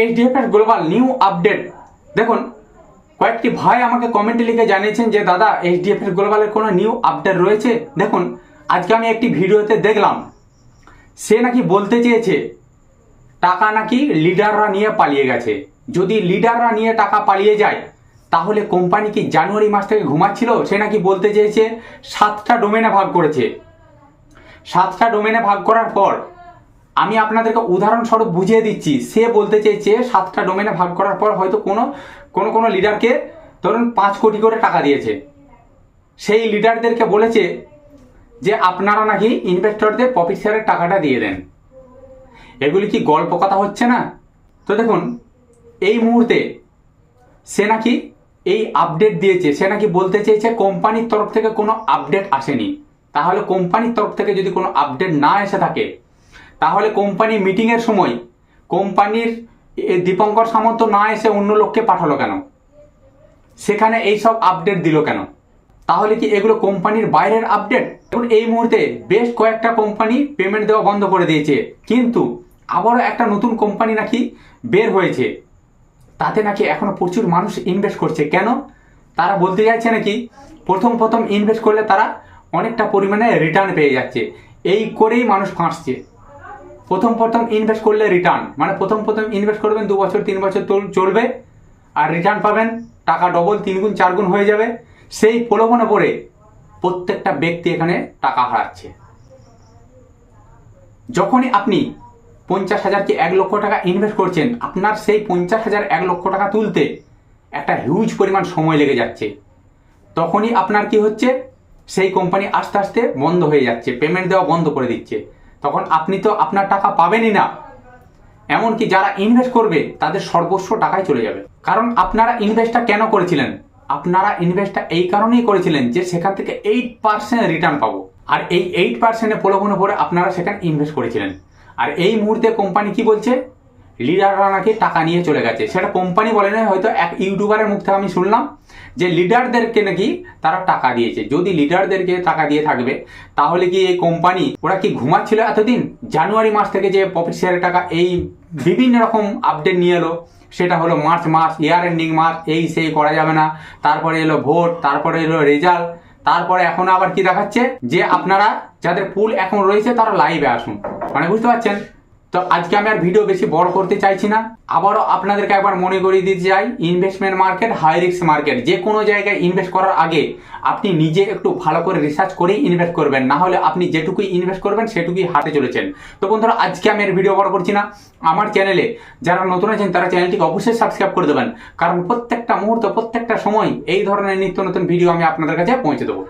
এইচডিএফএস global new update দেখুন, কয়েকটি ভাই আমাকে কমেন্টে লিখে জানিয়েছেন যে, দাদা এইচডিএফএস গ্লোবালের কোনো নিউ আপডেট রয়েছে? দেখুন, আজকে আমি একটি ভিডিওতে দেখলাম, সে নাকি বলতে চেয়েছে, টাকা নাকি লিডাররা নিয়ে পালিয়ে গেছে। যদি লিডাররা নিয়ে টাকা পালিয়ে যায়, তাহলে কোম্পানি কি জানুয়ারি মাস থেকে ঘুমাচ্ছিল? সে নাকি বলতে চেয়েছে, সাতটা ডোমেনে ভাগ করেছে। সাতটা ডোমেনে ভাগ করার পর আমি আপনাদেরকে উদাহরণস্বরূপ বুঝিয়ে দিচ্ছি। সে বলতে চেয়েছে, সাতটা ডোমেনে ভাগ করার পর হয়তো কোনো কোনো কোনো লিডারকে ধরুন পাঁচ কোটি করে টাকা দিয়েছে। সেই লিডারদেরকে বলেছে যে, আপনারা নাকি ইনভেস্টরদের প্রফিট শেয়ারের টাকাটা দিয়ে দেন। এগুলি কি গল্প কথা হচ্ছে না? তো দেখুন, এই মুহূর্তে সে নাকি এই আপডেট দিয়েছে। সে নাকি বলতে চেয়েছে, কোম্পানির তরফ থেকে কোনো আপডেট আসেনি। তাহলে কোম্পানির তরফ থেকে যদি কোনো আপডেট না এসে থাকে তাহলে কোম্পানি মিটিংয়ের সময় কোম্পানির দীপঙ্কর সামন্ত না এসে অন্য লোককে পাঠালো কেন? সেখানে এই সব আপডেট দিল কেন? তাহলে কি এগুলো কোম্পানির বাইরের আপডেট এখন এই মুহূর্তে বেশ কয়েকটা কোম্পানি পেমেন্ট দেওয়া বন্ধ করে দিয়েছে। কিন্তু আবারও একটা নতুন কোম্পানি নাকি বের হয়েছে। তাতে নাকি এখনও প্রচুর মানুষ ইনভেস্ট করছে। কেন? তারা বলতে চাইছে নাকি, প্রথম প্রথম ইনভেস্ট করলে তারা অনেকটা পরিমাণে রিটার্ন পেয়ে যাচ্ছে। এই করেই মানুষ ফাঁসছে। প্রথম প্রথম ইনভেস্ট করলে রিটার্ন মানে প্রথম প্রথম ইনভেস্ট করবেন দু বছর, তিন বছর চল- চলবে, আর রিটার্ন পাবেন, টাকা ডবল তিন গুণ, চার গুণ হয়ে যাবে। সেই প্রলোভনে পড়ে প্রত্যেকটা ব্যক্তি এখানে টাকা হারাচ্ছে। যখনই আপনি পঞ্চাশ হাজার কি এক লক্ষ টাকা ইনভেস্ট করছেন, আপনার সেই পঞ্চাশ হাজার এক লক্ষ টাকা তুলতে একটা হিউজ পরিমাণ সময় লেগে যাচ্ছে। তখনই আপনার কি হচ্ছে? সেই কোম্পানি আস্তে আস্তে বন্ধ হয়ে যাচ্ছে পেমেন্ট দেওয়া বন্ধ করে দিচ্ছে। তখন আপনি তো আপনার টাকা পাবেনই না। এমনকি যারা ইনভেস্ট করবে, তাদের সর্বস্ব টাকাই চলে যাবে। কারণ আপনারা ইনভেস্টটা কেন করেছিলেন? আপনারা ইনভেস্টটা এই কারণেই করেছিলেন যে সেখান থেকে এইট পার্সেন্ট রিটার্ন পাবো। আর এই এইট পার্সেন্টে প্রলোভন পরে আপনারা সেখানে ইনভেস্ট করেছিলেন। আর এই মুহূর্তে কোম্পানি কি বলছে? লিডাররা নাকি টাকা নিয়ে চলে গেছে। সেটা কোম্পানি বলে নয় হয়তো এক ইউটিউবারের মুখ থেকে আমি শুনলাম যে লিডারদেরকে নাকি তারা টাকা দিয়েছে। যদি লিডারদেরকে টাকা দিয়ে থাকবে, তাহলে কি এই কোম্পানি ওরা কি ঘুমাচ্ছিল এতদিন? জানুয়ারি মাস থেকে যে প্রফিট শেয়ারের টাকা, এই বিভিন্ন রকম আপডেট নিয়ে এলো। সেটা হলো মার্চ মাস ইয়ার এন্ডিং মাস, এই সেই করা যাবে না। তারপরে এলো ভোট, তারপরে এলো রেজাল্ট তারপরে এখন আবার কি দেখাচ্ছে? যে আপনারা যাদের পুল এখন রয়েছে, তারা লাইভে আসুন। মানে বুঝতে পারছেন? তো আজকে আমি আর ভিডিও বেশি বড় করতে চাইছি না। আবারও আপনাদেরকে একবার মনে করিয়ে দিতে চাই investment market high risk market যে কোনো জায়গায় ইনভেস্ট করার আগে আপনি নিজে একটু ভালো করে রিসার্চ করেই ইনভেস্ট করবেন। না হলে আপনি যেটুকুই ইনভেস্ট করবেন, সেটুকুই হাতে চলেছেন। তো বন্ধুরা, আজকে আমি এর ভিডিও বড় করছি না। আমার চ্যানেলে যারা নতুন আছেন, তারা চ্যানেলটিকে অবশ্যই সাবস্ক্রাইব করে দেবেন। কারণ প্রত্যেকটা মুহূর্ত, প্রত্যেকটা সময় এই ধরনের নিত্য নতুন ভিডিও আমি আপনাদের কাছে পৌঁছে দেবো।